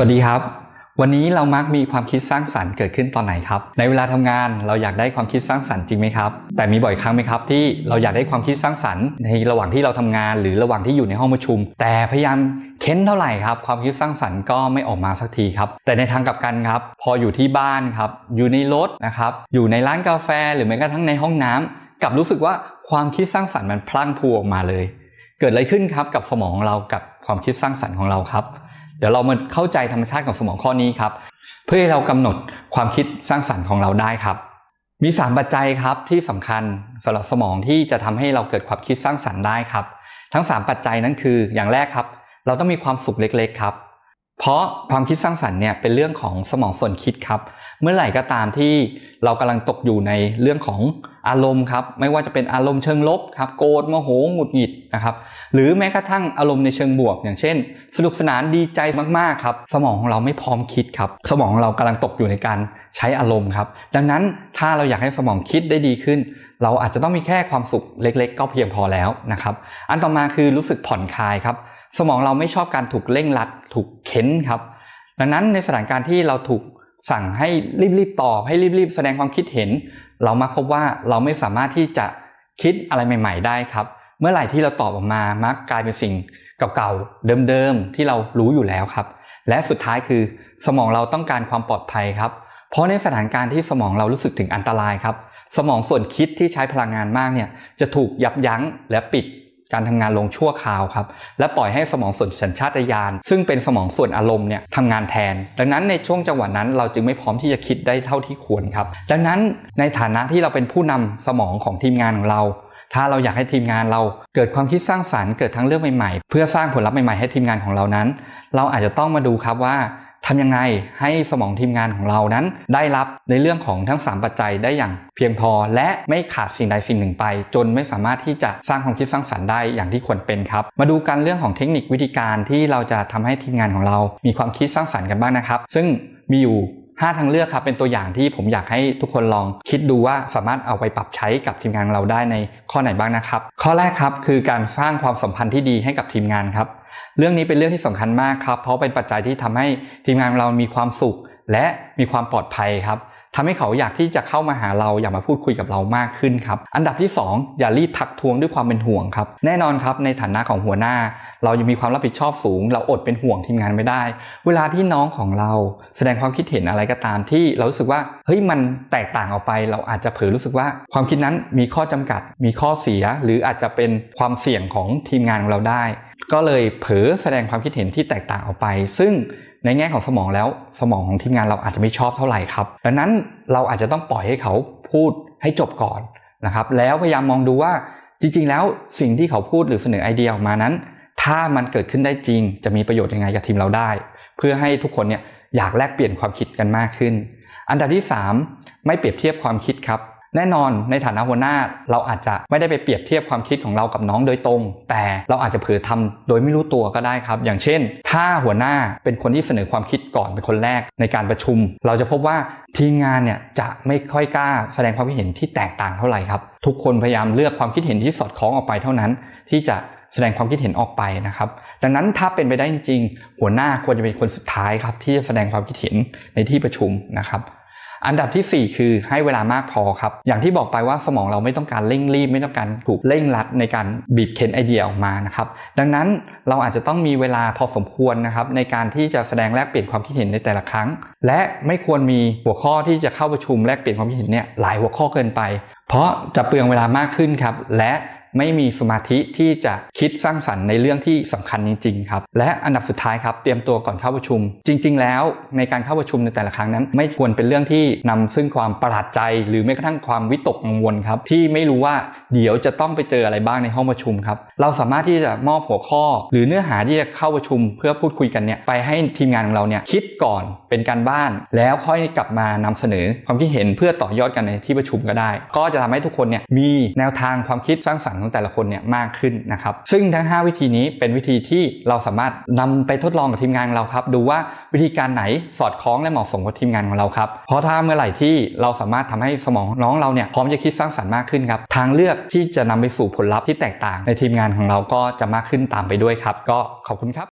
สวัสดีครับ วันนี้เรามักมีความคิดสร้างสรรค์เกิดขึ้นตอนไหนครับ ในเวลาทำงานเราอยากได้ความคิดสร้างสรรค์จริงไหมครับ แต่มีบ่อยครั้งไหมครับ ที่เราอยากได้ความคิดสร้างสรรค์ ในระหว่างที่เราทำงาน หรือระหว่างที่อยู่ในห้องประชุม แต่พยายามเค้นเท่าไหร่ครับความคิดสร้างสรรค์ก็ไม่ออกมาสักทีครับ แต่ในทางกลับกันครับ พออยู่ที่บ้านครับอยู่ในรถนะครับอยู่ในร้านกาแฟหรือแม้กระทั่งในห้องน้ำกลับรู้สึกว่าความคิดสร้างสรรค์มันพลั่งพูออกมาเลย เกิดอะไรขึ้นครับกับสมองเรากับความคิดสร้างสรรค์ของเราครับ เดี๋ยวเรามาเข้าใจธรรมชาติของสมองข้อนี้ครับ เพื่อให้เรากำหนดความคิดสร้างสรรค์ของเราได้ครับ มี 3 ปัจจัยครับที่สำคัญสำหรับสมองที่จะทำให้เราเกิดความคิดสร้างสรรค์ได้ครับ ทั้ง 3 ปัจจัยนั้นคืออย่างแรกครับ เราต้องมีความสุขเล็ก ๆ ครับ เพราะความคิดสร้างสรรค์เนี่ยเป็นเรื่องของสมองส่วนคิดครับ เมื่อไหร่ก็ตามที่เรากำลังตกอยู่ในเรื่องของอารมณ์ครับ ไม่ว่าจะเป็นอารมณ์เชิงลบครับ โกรธโมโหหงุดหงิดนะครับ หรือแม้กระทั่งอารมณ์ในเชิงบวก อย่างเช่น สนุกสนานดีใจมากๆครับ สมองของเราไม่พร้อมคิดครับ สมองของเรากำลังตกอยู่ในการใช้อารมณ์ครับ ดังนั้นถ้าเราอยากให้สมองคิดได้ดีขึ้น เราอาจจะต้องมีแค่ความสุขเล็ก ๆ ก็เพียงพอแล้วนะครับ อันต่อมาคือรู้สึกผ่อนคลายครับ สมองเราไม่ชอบการถูกเร่งรัด ถูกเค้นครับ ดังนั้นในสถานการณ์ที่เราถูกสั่งให้รีบๆตอบ ให้รีบๆแสดงความคิดเห็น เรามักพบว่าเราไม่สามารถที่จะคิดอะไรใหม่ ๆ ได้ครับ เมื่อไหร่ที่เราตอบออกมามักกลายเป็นสิ่งเก่าๆเดิมๆที่เรารู้อยู่แล้วครับ และสุดท้ายคือ สมองเราต้องการความปลอดภัยครับ เพราะในสถานการณ์ที่สมองเรารู้สึกถึงอันตรายครับ สมองส่วนคิดที่ใช้พลังงานมากเนี่ยจะถูกยับยั้งและปิด การทำงานลงชั่วคราวครับ และปล่อยให้สมองส่วนสัญชาตญาณซึ่งเป็นสมองส่วนอารมณ์เนี่ยทำงานแทน ดังนั้นในช่วงจังหวะนั้นเราจึงไม่พร้อมที่จะคิดได้เท่าที่ควรครับ ดังนั้นในฐานะที่เราเป็นผู้นำสมองของทีมงานของเราถ้าเราอยากให้ทีมงานเราเกิดความคิดสร้างสารรค์เกิดทั้งเรื่องใหม่ๆ เพื่อสร้างผลลัพธ์ใหม่ๆให้ทีมงานของเรานั้น เราอาจจะต้องมาดูครับว่า ทำยังไงให้สมองทีมงานของเรานั้น ได้รับในเรื่องของทั้ง 3 ปัจจัยได้อย่างเพียงพอ และไม่ขาดสิ่งใดสิ่งหนึ่งไป จนไม่สามารถที่จะสร้างความคิดสร้างสรรค์ได้อย่างที่ควรเป็นครับ มาดูกันเรื่องของเทคนิควิธีการที่เราจะทำให้ทีมงานของเรา มีความคิดสร้างสรรค์กันบ้างนะครับ ซึ่งมีอยู่5ทางเลือกครับเป็นตัวอย่างที่ผมอยากให้ทุกคนลองคิดดูว่าสามารถเอาไปปรับใช้กับทีมงานเราได้ในข้อไหนบ้างนะครับ ข้อแรกครับคือการสร้างความสัมพันธ์ที่ดีให้กับทีมงานครับ เรื่องนี้เป็นเรื่องที่สำคัญมากครับ เพราะเป็นปัจจัยที่ทำให้ทีมงานของเรามีความสุข และมีความปลอดภัยครับทำให้เขาอยากที่จะเข้ามาหาเราอยากมาพูดคุยกับเรามากขึ้นครับ อันดับที่ 2 อย่ารีบทักทวงด้วยความเป็นห่วงครับ แน่นอนครับในฐานะของหัวหน้า เรายังมีความรับผิดชอบสูง เราอดเป็นห่วงทีมงานไม่ได้ เวลาที่น้องของเรา แสดงความคิดเห็นอะไรก็ตามที่เรารู้สึกว่าเฮ้ยมันแตกต่างออกไป เราอาจจะเผลอรู้สึกว่า ความคิดนั้นมีข้อจำกัด มีข้อเสีย หรืออาจจะเป็นความเสี่ยงของทีมงานของเราได้ ก็เลยเผลอแสดงความคิดเห็นที่แตกต่างออกไป ซึ่งในแง่ของสมองแล้วสมองของทีมงานเราอาจจะไม่ชอบเท่าไหร่ครับดังนั้นเราอาจจะต้องปล่อยให้เขาพูดให้จบก่อนนะครับ แล้วพยายามมองดูว่าจริง ๆ แล้วสิ่งที่เขาพูดหรือเสนอไอเดียออกมานั้น ถ้ามันเกิดขึ้นได้จริง จะมีประโยชน์ยังไงกับทีมเราได้ เพื่อให้ทุกคนเนี่ยอยากแลกเปลี่ยนความคิดกันมากขึ้น อันดับที่ 3 ไม่เปรียบเทียบความคิดครับ แน่นอนในฐานะหัวหน้าเราอาจจะไม่ได้ไปเปรียบเทียบความคิดของเรากับน้องโดยตรง แต่เราอาจจะเผลอทำโดยไม่รู้ตัวก็ได้ครับ อย่างเช่น ถ้าหัวหน้าเป็นคนที่เสนอความคิดก่อนเป็นคนแรกในการประชุม เราจะพบว่าทีมงานเนี่ยจะไม่ค่อยกล้าแสดงความคิดเห็นที่แตกต่างเท่าไหร่ครับ ทุกคนพยายามเลือกความคิดเห็นที่สอดคล้องออกไปเท่านั้น ที่จะแสดงความคิดเห็นออกไปนะครับ ดังนั้นถ้าเป็นไปได้จริงหัวหน้าควรจะเป็นคนสุดท้ายครับที่จะแสดงความคิดเห็นในที่ประชุมนะครับ อันดับที่ 4 คือให้เวลามากพอครับ อย่างที่บอกไปว่าสมองเราไม่ต้องการเร่งรีบ ไม่ต้องการถูกเร่งรัดในการบีบเค้นไอเดียออกมานะครับ ดังนั้นเราอาจจะต้องมีเวลาพอสมควรนะครับในการที่จะแสดงแลกเปลี่ยนความคิดเห็นในแต่ละครั้ง และไม่ควรมีหัวข้อที่จะเข้าประชุมแลกเปลี่ยนความคิดเห็นเนี่ยหลายหัวข้อเกินไป เพราะจะเปลืองเวลามากขึ้นครับและ ไม่มีสมาธิที่จะคิดสร้างสรรค์ในเรื่องที่สำคัญจริงๆครับและอันดับสุดท้ายครับเตรียมตัวก่อนเข้าประชุม จริง ๆ แล้วในการเข้าประชุมในแต่ละครั้งนั้น ไม่ควรเป็นเรื่องที่นำซึ่งความประหลาดใจ หรือแม้กระทั่งความวิตกกังวลครับที่ไม่รู้ว่าเดี๋ยวจะต้องไปเจออะไรบ้างในห้องประชุมครับเราสามารถที่จะมอบหัวข้อ หรือเนื้อหาที่จะเข้าประชุม เพื่อพูดคุยกันเนี่ยไปให้ทีมงานของเราเนี่ยคิดก่อนเป็นการบ้าน แล้วค่อยกลับมานำเสนอความคิดเห็นเพื่อต่อยอดกันในที่ประชุมก็ได้ ก็จะทำให้ทุกคนเนี่ยมีแนวทางความคิดสร้างสรรค์ของแต่ละคนเนี่ยมากขึ้นนะครับ ซึ่งทั้ง 5 วิธีนี้เป็นวิธีที่เราสามารถนำไปทดลองกับทีมงานเราครับ ดูว่าวิธีการไหนสอดคล้องและเหมาะสมกับทีมงานของเราครับ เพราะถ้าเมื่อไหร่ที่เราสามารถทำให้สมองน้องเราเนี่ยพร้อมจะคิดสร้างสรรค์มากขึ้นครับ ทางเลือกที่จะนำไปสู่ผลลัพธ์ที่แตกต่างในทีมงานของเราก็จะมากขึ้นตามไปด้วยครับ ก็ขอบคุณครับ